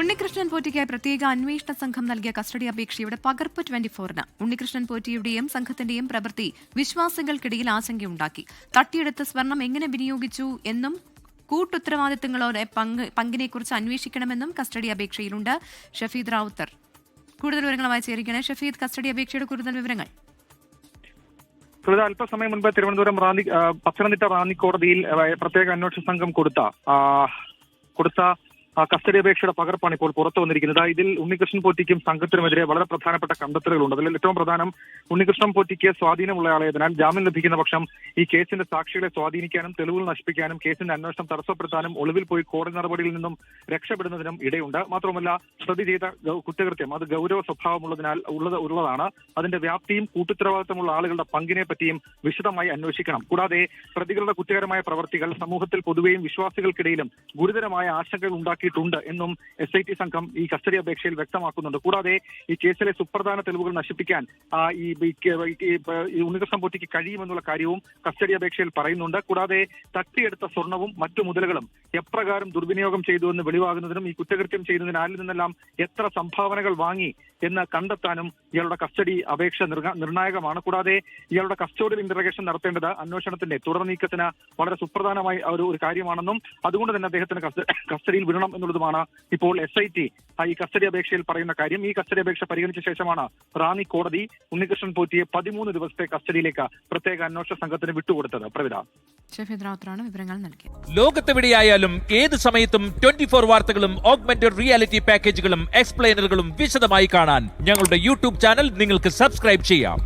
ഉണ്ണികൃഷ്ണൻ പോറ്റിക്കായി പ്രത്യേക അന്വേഷണ സംഘം നൽകിയ കസ്റ്റഡി അപേക്ഷയുടെ പകർപ്പ് ട്വന്റി ഫോറിന് ഉണ്ണികൃഷ്ണൻ പോറ്റിയുടെയും സംഘത്തിന്റെയും പ്രവൃത്തി വിശ്വാസികൾക്കിടയിൽ ആശങ്കയുണ്ടാക്കി. തട്ടിയെടുത്ത സ്വർണം എങ്ങനെ വിനിയോഗിച്ചു എന്നും കൂട്ടുത്തരവാദിത്തങ്ങളോടെ പങ്ക് പങ്കിനെക്കുറിച്ച് അന്വേഷിക്കണമെന്നും കസ്റ്റഡി അപേക്ഷയിലുണ്ട്. ഷഫീദ് റാവുത്തർ. കൂടുതൽ വിവരങ്ങളുമായി ചേരുകയാണ് ഷഫീദ്. കസ്റ്റഡി അപേക്ഷയുടെ കൂടുതൽ വിവരങ്ങൾ. കൃത അല്പസമയം മുൻപ് തിരുവനന്തപുരം റാന്നി പത്തനംതിട്ട റാന്നി കോടതിയിൽ പ്രത്യേക അന്വേഷണ സംഘം കൊടുത്ത കൊടുത്ത കസ്റ്റഡി അപേക്ഷയുടെ പകർപ്പാണ് ഇപ്പോൾ പുറത്തു വന്നിരിക്കുന്നത്. ഇതിൽ ഉണ്ണികൃഷ്ണൻ പോറ്റിക്കും സംഘത്തിനുമെതിരെ വളരെ പ്രധാനപ്പെട്ട കണ്ടെത്തലുകളുണ്ട്. അതിൽ ഏറ്റവും പ്രധാനം ഉണ്ണികൃഷ്ണൻ പോറ്റിക്ക് സ്വാധീനമുള്ള ആളായതിനാൽ ജാമ്യം ലഭിക്കുന്ന പക്ഷം ഈ കേസിന്റെ സാക്ഷികളെ സ്വാധീനിക്കാനും തെളിവുകൾ നശിപ്പിക്കാനും കേസിന്റെ അന്വേഷണം തടസ്സപ്പെടുത്താനും ഒളിവിൽ പോയി കോടതി നടപടിയിൽ നിന്നും രക്ഷപ്പെടുന്നതിനും ഇടയുണ്ട്. മാത്രമല്ല പ്രതി ചെയ്ത കുറ്റകൃത്യം അത് ഗൗരവ സ്വഭാവമുള്ളതിനാൽ ഉള്ളത് ഉള്ളതാണ്. അതിന്റെ വ്യാപ്തിയും കൂട്ടുത്തരവാദിത്തമുള്ള ആളുകളുടെ പങ്കിനെ പറ്റിയും വിശദമായി അന്വേഷിക്കണം. കൂടാതെ പ്രതികളുടെ കുറ്റകരമായ പ്രവർത്തികൾ സമൂഹത്തിൽ പൊതുവെയും വിശ്വാസികൾക്കിടയിലും ഗുരുതരമായ ആശങ്കകൾ ഉണ്ടാക്കിയിട്ടുണ്ട് എന്നും എസ് ഐ ടി സംഘം ഈ കസ്റ്റഡി അപേക്ഷയിൽ വ്യക്തമാക്കുന്നുണ്ട്. കൂടാതെ ഈ കേസിലെ സുപ്രധാന തെളിവുകൾ നശിപ്പിക്കാൻ ഈ ഉണ്ണികൃഷ്ണൻ പോറ്റിക്ക് കഴിയുമെന്നുള്ള കാര്യവും കസ്റ്റഡി അപേക്ഷയിൽ പറയുന്നുണ്ട്. കൂടാതെ തട്ടിയെടുത്ത സ്വർണവും മറ്റു മുതലുകളും എപ്രകാരം ദുർവിനിയോഗം ചെയ്തു എന്ന് വെളിവാകുന്നതിനും ഈ കുറ്റകൃത്യം ചെയ്യുന്നതിന് ആരിൽ നിന്നെല്ലാം എത്ര സംഭാവനകൾ വാങ്ങി എന്ന് കണ്ടെത്താനും ഇയാളുടെ കസ്റ്റഡി അപേക്ഷ നിർണായകമാണ്. കൂടാതെ ഇയാളുടെ കസ്റ്റോഡിയൽ ഇന്റർഗേഷൻ നടത്തേണ്ടത് അന്വേഷണത്തിന്റെ തുടർ നീക്കത്തിന് വളരെ സുപ്രധാനമായ ഒരു കാര്യമാണെന്നും അതുകൊണ്ട് തന്നെ അദ്ദേഹത്തിന് കസ്റ്റഡിയിൽ വിടണം എന്നുള്ളതുമാണ് ഇപ്പോൾ എസ് ഐ ടി ഈ കസ്റ്റഡി അപേക്ഷയിൽ പറയുന്ന കാര്യം. ഈ കസ്റ്റഡി അപേക്ഷ പരിഗണിച്ച ശേഷമാണ് റാണി കോടതി ഉണ്ണികൃഷ്ണൻ പോറ്റിയെ പതിമൂന്ന് ദിവസത്തെ കസ്റ്റഡിയിലേക്ക് പ്രത്യേക അന്വേഷണ സംഘത്തിന് വിട്ടുകൊടുത്തത്. പ്രവിധ റാവുത്തറാണ് വിവരങ്ങൾ നൽകിയത്. ലോകത്തെവിടെയായാലും ഏത് സമയത്തും ട്വന്റി ഫോർ വാർത്തകളും ഓഗ്മെന്റഡ് റിയാലിറ്റി പാക്കേജുകളും എക്സ്പ്ലെയിനറുകളും വിശദമായി കാണാൻ ഞങ്ങളുടെ യൂട്യൂബ് ചാനൽ നിങ്ങൾക്ക് സബ്സ്ക്രൈബ് ചെയ്യാം.